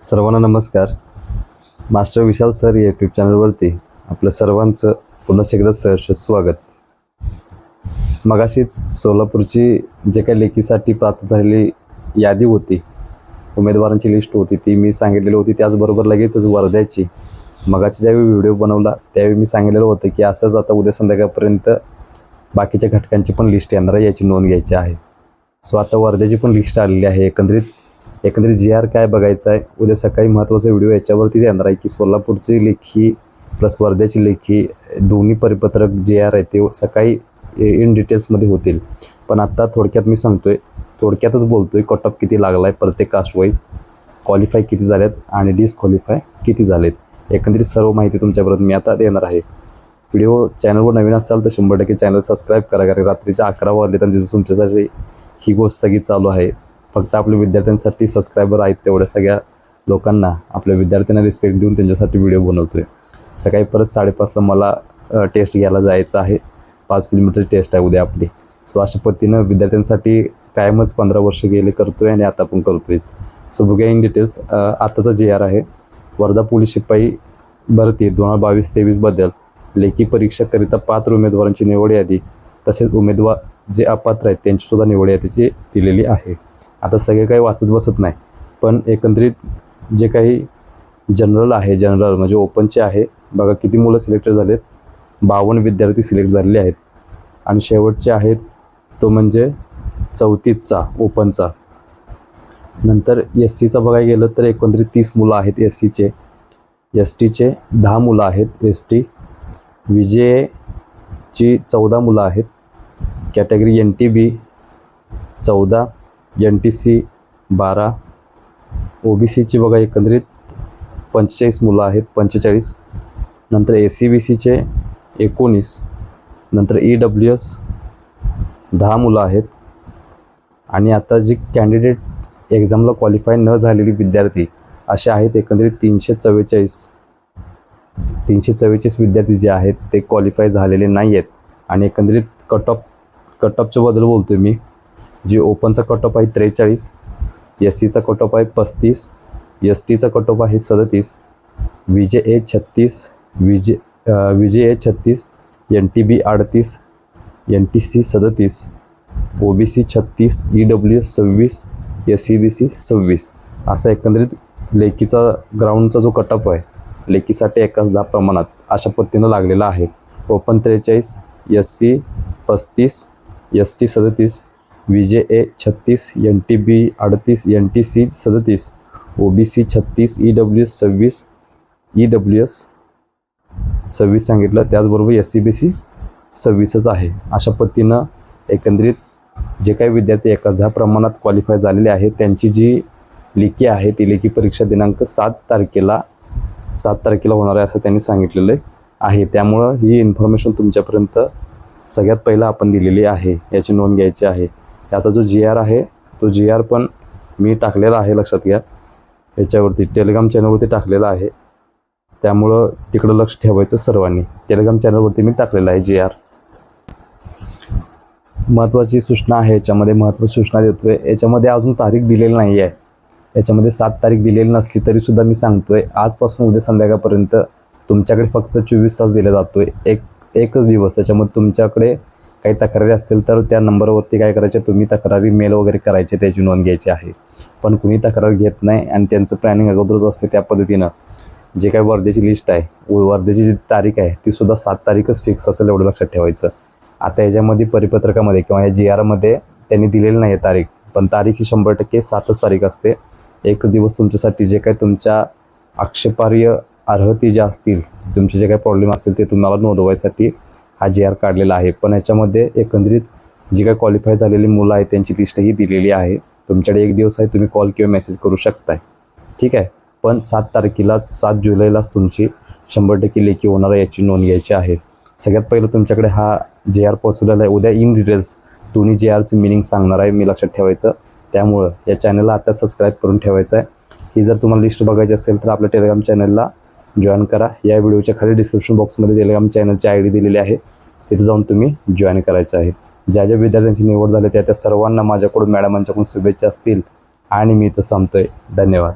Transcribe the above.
सर्वांना नमस्कार. Master Vishal sir या यूट्यूब चॅनलवरती आपलं सर्वांचं पुन्हा एकदा सहर्ष स्वागत. मगाशीच सोलापूरची जे काही लेखीसाठी प्राप्त झालेली यादी होती उमेदवारांची लिस्ट होती ती मी सांगितलेली होती त्याचबरोबर लगेचच वर्ध्याची. मगाची ज्यावेळी व्हिडिओ बनवला त्यावेळी मी सांगितलेलं होतं की असंच आता उद्या संध्याकाळपर्यंत बाकीच्या घटकांची पण लिस्ट येणार आहे याची नोंद घ्यायची आहे. सो आता वर्ध्याची पण लिस्ट आलेली आहे एकंदरीत एकंदरीत जी आर काय बघायचं आहे? उद्या सकाळी महत्त्वाचा व्हिडिओ याच्यावरतीच येणार आहे की सोलापूरची लेखी प्लस वर्ध्याची लेखी दोन्ही परिपत्रक जे आर आहे ते सकाळी इन डिटेल्समध्ये होतील. पण आत्ता थोडक्यात मी सांगतोय थोडक्यातच बोलतोय कट ऑफ किती लागला आहे प्रत्येक कास्टवाईज क्वालिफाय किती झालेत आणि डिसक्वालिफाय किती झालेत. एकंदरीत सर्व माहिती तुमच्यापर्यंत मी आता देणार आहे. व्हिडिओ चॅनलवर नवीन असाल तर शंभर टक्के चॅनल सबस्क्राईब करा कारण रात्रीचे अकरा वाजले तर तिथं तुमच्यासाठी ही गोष्ट सगळी चालू आहे. फक्त आपल्या विद्यार्थ्यांसाठी सबस्क्रायबर आहेत तेवढ्या सगळ्या लोकांना. आपल्या विद्यार्थ्यांना रिस्पेक्ट देऊन त्यांच्यासाठी व्हिडिओ बनवतोय. सकाळी परत साडेपाचला मला टेस्ट घ्यायला जायचं आहे. पाच किलोमीटरची टेस्ट आहे उद्या आपली. सो अशा पद्धतीनं विद्यार्थ्यांसाठी कायमच पंधरा वर्ष गेले करतोय आणि आता पण करतोयच. सो बघूया इन डिटेल्स आताचा जे आर आहे. वर्धा पोलीस शिपाई भरती दोन हजार बावीस तेवीसबद्दल लेखी परीक्षाकरिता पात्र उमेदवारांची निवड यादी. तसेच उमेदवार जे अपात्र आहेत त्यांचीसुद्धा निवड यादीची दिलेली आहे. आता सगळे काही वाचत बसत नाही पण एकंदरीत जे काही जनरल आहे जनरल म्हणजे ओपनचे आहे बघा किती मुलं सिलेक्टेड झालेत बावन्न विद्यार्थी सिलेक्ट झालेले आहेत. आणि शेवटचे आहेत तो म्हणजे चौतीसचा ओपनचा नंतर एस सीचा बघायला गेलं तर एकंदरीत तीस मुलं आहेत एस सीचे एस टीचे दहा मुलं आहेत एस टी विजेची चौदा मुलं आहेत. कॅटेगरी एन टी बी चौदा एन टी सी बारा ओ बी सीची बघा एकंदरीत पंचेचाळीस मुलं आहेत पंचेचाळीस. नंतर ए सी बी सीचे एकोणीस. नंतर ई डब्ल्यू एस दहा मुलं आहेत. आणि आता जी कॅन्डिडेट एक्झामला क्वालिफाय न झालेली विद्यार्थी असे आहेत एकंदरीत तीनशे चव्वेचाळीस. तीनशे चव्वेचाळीस विद्यार्थी जे आहेत ते क्वालिफाय झालेले नाही आहेत आणि एकंदरीत कट ऑफ कटअपच्या बद्दल बोलतो मी. जे ओपनचा कट ऑफ आहे त्रेचाळीस एस सीचा कट ऑफ आहे पस्तीस एस टीचा कट ऑफ आहे सदतीस विजे ए छत्तीस विजे विजे ए छत्तीस एन टी बी अडतीस एन टी सी सदतीस ओ बी सी छत्तीस ई डब्ल्यू एस सव्वीस एस सी बी सी सव्वीस. असा एकंदरीत लेकीचा ग्राउंडचा जो कटअप आहे लेकीसाठी एकाच दहा प्रमाणात अशा पद्धतीनं लागलेला आहे. ओपन त्रेचाळीस एस सी पस्तीस एस टी सदतीस विजे ए छत्तीस एन टी बी अडतीस एन टी सी सदतीस ओ बी सी छत्तीस ई डब्ल्यू एस सव्वीस ई डब्ल्यू एस सव्वीस सांगितलं. त्याचबरोबर एस सी बी सी सव्वीसच आहे. अशा पद्धतीनं एकंदरीत जे काही विद्यार्थी एका दहा प्रमाणात क्वालिफाय झालेले आहेत त्यांची जी लेखी आहे ती लेखी परीक्षा दिनांक सात तारखेला सात तारखेला होणार आहे असं त्यांनी सांगितलेलं आहे. त्यामुळं ही इन्फॉर्मेशन तुमच्यापर्यंत सगळ्यात पहिला आपण दिलेली आहे याची नोंद घ्यायची आहे. याचा जो जी आर आहे तो जी आर पण मी टाकलेला आहे लक्षात घ्या. याच्यावरती टेलिग्राम चॅनलवरती टाकलेला आहे. त्यामुळं तिकडं लक्ष ठेवायचं सर्वांनी. टेलिग्राम चॅनलवरती मी टाकलेलं आहे जी आर महत्त्वाची सूचना आहे याच्यामध्ये महत्त्वाची सूचना देतोय. याच्यामध्ये अजून तारीख दिलेली नाही आहे याच्यामध्ये सात तारीख दिलेली नसली तरीसुद्धा मी सांगतोय आजपासून उद्या संध्याकाळपर्यंत तुमच्याकडे फक्त चोवीस तास दिला जातोय. एक एकच दिवस. त्याच्यामध्ये तुमच्याकडे काही तक्रारी असतील तर त्या नंबरवरती काय करायचे तुम्ही तक्रारी मेल वगैरे करायचे त्याची नोंद घ्यायची आहे. पण कुणी तक्रार घेत नाही आणि त्यांचं प्लॅनिंग अगोदरच असते त्या पद्धतीनं. जे काही वर्धेची लिस्ट आहे वर्धेची जी तारीख आहे ती सुद्धा सात तारीखच फिक्स असेल एवढं लक्षात ठेवायचं. आता याच्यामध्ये परिपत्रकामध्ये किंवा या जी आरमध्ये त्यांनी दिलेली नाही आहे तारीख पण तारीख ही शंभर टक्के सातच तारीख असते. एक दिवस तुमच्यासाठी जे काही तुमच्या आक्षेपार्ह अर्हती ज्या असतील तुमचे जे काही प्रॉब्लेम असतील ते तुम्हाला नोंदवायसाठी हा जी आर काढलेला आहे. पण याच्यामध्ये एकंदरीत जी काही क्वालिफाय झालेली मुलं आहेत त्यांची लिस्टही दिलेली आहे. तुमच्याकडे एक दिवस आहे तुम्ही कॉल किंवा मेसेज करू शकताय. ठीक आहे? पण सात तारखेलाच सात जुलैलाच तुमची शंभर टक्के लेखी होणार आहे याची नोंद घ्यायची आहे. सगळ्यात पहिलं तुमच्याकडे हा जे आर पोचवलेला आहे. उद्या इन डिटेल्स दोन्ही जे आरचं मिनिंग सांगणार आहे मी लक्षात ठेवायचं. त्यामुळं या चॅनलला आता सबस्क्राईब करून ठेवायचं आहे. ही जर तुम्हाला लिस्ट बघायची असेल तर आपल्या टेलिग्राम चॅनलला जॉईन करा. या व्हिडिओच्या खाली डिस्क्रिप्शन बॉक्समध्ये टेलिग्राम चॅनलची आय डी दिलेली आहे. तिथे जाऊन तुम्ही जॉईन करायचं आहे. ज्या ज्या विद्यार्थ्यांची निवड झाली त्या त्या सर्वांना माझ्याकडून मॅडमांच्याकडून शुभेच्छा असतील. आणि मी इथं सांगतोय धन्यवाद.